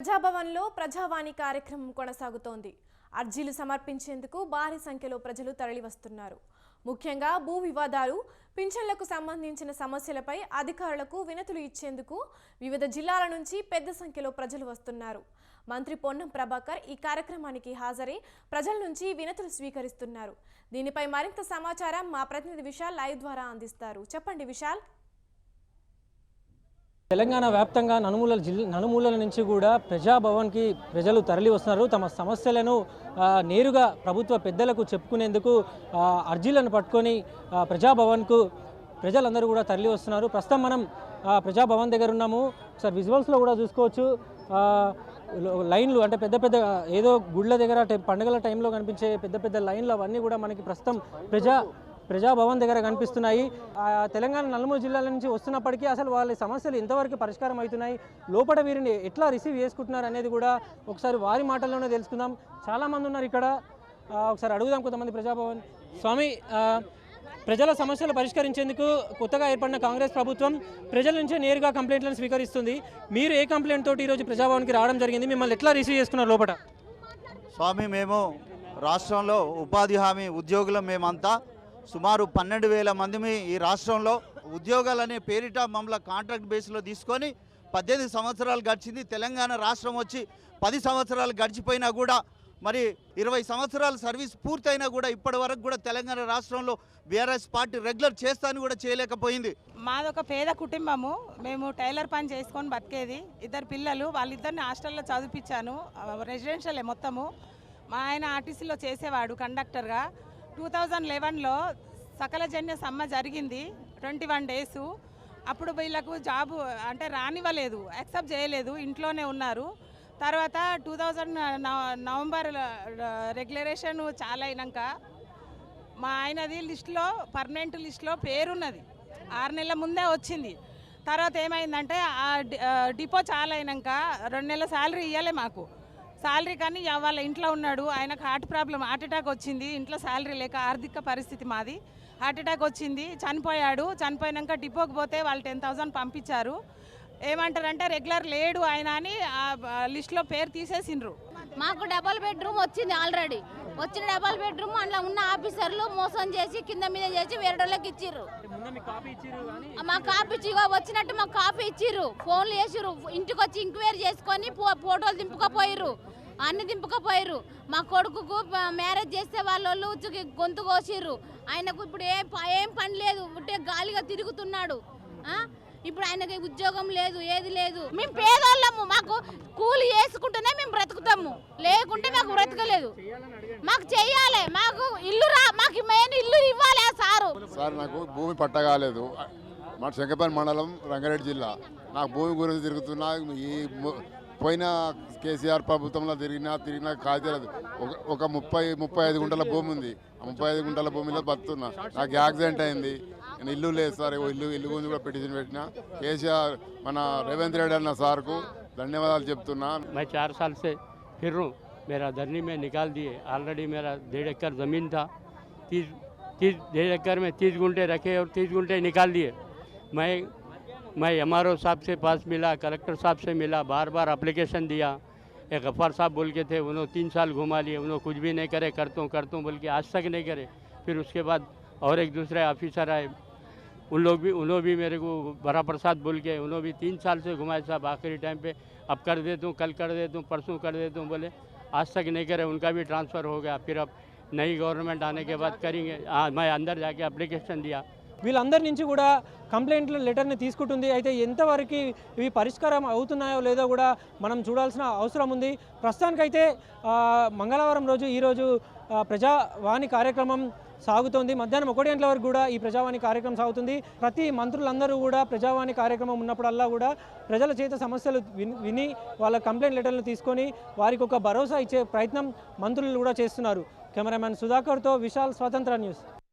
ప్రజాభవన్లో ప్రజావాణి కార్యక్రమం కొనసాగుతోంది. అర్జీలు సమర్పించేందుకు భారీ సంఖ్యలో ప్రజలు తరలివస్తున్నారు. ముఖ్యంగా భూ వివాదాలు పింఛన్లకు సంబంధించిన సమస్యలపై అధికారులకు వినతులు ఇచ్చేందుకు వివిధ జిల్లాల నుంచి పెద్ద సంఖ్యలో ప్రజలు వస్తున్నారు. మంత్రి పొన్నం ప్రభాకర్ ఈ కార్యక్రమానికి హాజరై ప్రజల నుంచి వినతులు స్వీకరిస్తున్నారు. దీనిపై మరింత సమాచారం మా ప్రతినిధి విశాల్ లైవ్ ద్వారా అందిస్తారు. చెప్పండి విశాల్. తెలంగాణ వ్యాప్తంగా నలుమూలల జిల్ నలుమూలల నుంచి కూడా ప్రజాభవన్కి ప్రజలు తరలి వస్తున్నారు తమ సమస్యలను నేరుగా ప్రభుత్వ పెద్దలకు చెప్పుకునేందుకు అర్జీలను పట్టుకొని ప్రజాభవన్కు ప్రజలందరూ కూడా తరలి వస్తున్నారు ప్రస్తుతం మనం ప్రజాభవన్ దగ్గర ఉన్నాము. సార్ విజువల్స్లో కూడా చూసుకోవచ్చు. లైన్లు అంటే పెద్ద పెద్ద ఏదో గుళ్ళ దగ్గర పండుగల టైంలో కనిపించే పెద్ద పెద్ద లైన్లు అవన్నీ కూడా మనకి ప్రస్తుతం ప్రజా ప్రజాభవన్ దగ్గర కనిపిస్తున్నాయి. తెలంగాణ నలుమూరు జిల్లాల నుంచి వస్తున్నప్పటికీ అసలు వాళ్ళ సమస్యలు ఎంతవరకు పరిష్కారం అవుతున్నాయి. లోపల వీరిని ఎట్లా రిసీవ్ చేసుకుంటున్నారు అనేది కూడా ఒకసారి వారి మాటల్లోనే తెలుసుకుందాం. చాలామంది ఉన్నారు ఇక్కడ. ఒకసారి అడుగుదాం కొంతమంది ప్రజాభవన్. స్వామి ప్రజల సమస్యలు పరిష్కరించేందుకు కొత్తగా ఏర్పడిన కాంగ్రెస్ ప్రభుత్వం ప్రజల నుంచే నేరుగా కంప్లైంట్లను స్వీకరిస్తుంది. మీరు ఏ కంప్లైంట్ తోటి ఈరోజు ప్రజాభవన్కి రావడం జరిగింది? మిమ్మల్ని ఎట్లా రిసీవ్ చేసుకున్నారు లోపల? స్వామి మేము రాష్ట్రంలో ఉపాధి హామీ ఉద్యోగులం మేమంతా. సుమారు పన్నెండు వేల మంది ఈ రాష్ట్రంలో ఉద్యోగాలనే పేరిట మమ్మల్ని కాంట్రాక్ట్ బేస్లో తీసుకొని పద్దెనిమిది సంవత్సరాలు గడిచింది. తెలంగాణ రాష్ట్రం వచ్చి పది సంవత్సరాలు గడిచిపోయినా కూడా మరి ఇరవై సంవత్సరాల సర్వీస్ పూర్తయినా కూడా ఇప్పటి వరకు కూడా తెలంగాణ రాష్ట్రంలో బీఆర్ఎస్ పార్టీ రెగ్యులర్ చేస్తాను కూడా చేయలేకపోయింది. మాదొక పేద కుటుంబము. మేము టైలర్ పని చేసుకొని బతికేది. ఇద్దరు పిల్లలు వాళ్ళిద్దరిని హాస్టల్లో చదివిపించాను రెసిడెన్షియలే మొత్తము. మా ఆయన ఆర్టీసీలో చేసేవాడు కండక్టర్గా. టూ థౌజండ్ లెవెన్లో సకలజన్య సమ్మ జరిగింది ట్వంటీ వన్ డేస్ అప్పుడు వీళ్ళకు జాబు అంటే రానివ్వలేదు యాక్సెప్ట్ చేయలేదు ఇంట్లోనే ఉన్నారు. తర్వాత టూ థౌజండ్ నవంబర్ రెగ్యులరేషన్ చాలా అయినాక మా ఆయనది లిస్టులో పర్మనెంట్ లిస్టులో పేరున్నది. ఆరు నెలల ముందే వచ్చింది. తర్వాత ఏమైందంటే ఆ ఆ డిపో చాలా అయినాక రెండు నెలల శాలరీ ఇవ్వలే మాకు. శాలరీ కానీ వాళ్ళ ఇంట్లో ఉన్నాడు ఆయనకు హార్ట్ ప్రాబ్లం హార్ట్ అటాక్ వచ్చింది ఇంట్లో శాలరీ లేక ఆర్థిక పరిస్థితి మాది. హార్ట్ అటాక్ వచ్చింది చనిపోయాడు చనిపోయాక డిపోకి పోతే వాళ్ళు టెన్ థౌసండ్ పంపించారు. ఏమంటారంటే రెగ్యులర్ లేడు ఆయన అని ఆ పేరు తీసేసిండ్రు. మాకు డబల్ బెడ్రూమ్ వచ్చింది ఆల్రెడీ వచ్చిన డబల్ బెడ్రూమ్ అందులో ఉన్న ఆఫీసర్లు మోసం చేసి కింద మీద చేసి వేరే వాళ్ళకి ఇచ్చిర్రు మాకు కాపీ ఇచ్చి వచ్చినట్టు మాకు కాపీ ఇచ్చిర్రు. ఫోన్లు చేసిర్రు. ఇంటికి వచ్చి ఎంక్వైరీ చేసుకొని ఫోటోలు దింపుకపోయిర్రు. అన్ని దింపుకపోయిర్రు. మా కొడుకుకు మ్యారేజ్ చేస్తే వాళ్ళు ఉచ్చుకి గొంతు కోసిర్రు. ఆయనకు ఇప్పుడు ఏం ఏం పని లేదు. ఉంటే గాలిగా తిరుగుతున్నాడు? ఇప్పుడు ఆయనకి ఉద్యోగం లేదు ఏది లేదు. మేము పేదోళ్ళము. మాకు కూలి వేసుకుంటేనే మేము బతుకుతాము లేకుంటే మాకు బ్రతకలేదు. మాకు చెయ్యాలి. మాకు ఇల్లు రా మాకు మెయిన్ ఇల్లు ఇవ్వాలి సారు. సార్ నాకు భూమి పట్టగాలేదు మా శంకపల్లి మండలం రంగారెడ్డి జిల్లా. నాకు భూమి గురించి తిరుగుతున్నా ఈ పోయిన కేసీఆర్ ప్రభుత్వంలో తిరిగినా తిరిగినా కాదు ఒక ముప్పై ముప్పై ఐదు గుంటల భూమి ఉంది. ఆ ముప్పై ఐదు గుంటల భూమిలో బతున్నా నాకు యాక్సిడెంట్ అయింది. నేను ఇల్లు లేదు సార్. ఇల్లు ఇల్లు గురించి కూడా పిటిషన్ పెట్టిన. కేసీఆర్ మన రేవంత్ రెడ్డి అన్న సార్కు ధన్యవాదాలు చెప్తున్నా. మై చార్ సాల్సే फिर हूँ मेरा धरनी में निकाल दिए। ऑलरेडी मेरा डेढ़ एकड़ ज़मीन था। तीस तीस, डेढ़ एकड़ में तीस गुंटे रखे और तीस गुंटे निकाल दिए। मैं मैं एमआरओ साहब से पास मिला, कलेक्टर साहब से मिला बार बार अप्लीकेशन दिया। एक गफ्फार साहब बोल के थे, उन्होंने तीन साल घुमा लिए, उन्होंने कुछ भी नहीं करे, करता हूँ करता हूँ बोल के आज तक नहीं करे। फिर उसके बाद और एक दूसरे ऑफिसर आए उन लोग भी उन्होंने भी मेरे को बड़ा प्रसाद बोल के उन्होंने भी तीन साल से घुमाए साहब आखिरी टाइम पे अब कर देता हूँ कल कर देता हूँ परसों कर देता हूँ बोले आज तक नहीं करे उनका भी ट्रांसफ़र हो गया फिर अब नई गवर्नमेंट आने के बाद करेंगे हाँ मैं अंदर जाके एप्लीकेशन दिया వీళ్ళందరి నుంచి కూడా కంప్లైంట్ల లెటర్ని తీసుకుంటుంది అయితే ఎంతవరకు ఇవి పరిష్కారం అవుతున్నాయో లేదో కూడా మనం చూడాల్సిన అవసరం ఉంది ప్రస్తుతానికైతే ఆ, మంగళవారం రోజు ఈరోజు ఆ, ప్రజావాణి కార్యక్రమం సాగుతోంది. మధ్యాహ్నం ఒకటి గంటల వరకు కూడా ఈ ప్రజావాణి కార్యక్రమం సాగుతుంది. ప్రతి మంత్రులందరూ కూడా ప్రజావాణి కార్యక్రమం ఉన్నప్పుడల్లా కూడా ప్రజల చేత సమస్యలు విని- విని వాళ్ళ కంప్లైంట్ లెటర్లు తీసుకొని వారికి ఒక భరోసా ఇచ్చే ప్రయత్నం మంత్రులు కూడా చేస్తున్నారు. కెమెరామ్యాన్ సుధాకర్తో విశాల్ స్వతంత్ర న్యూస్.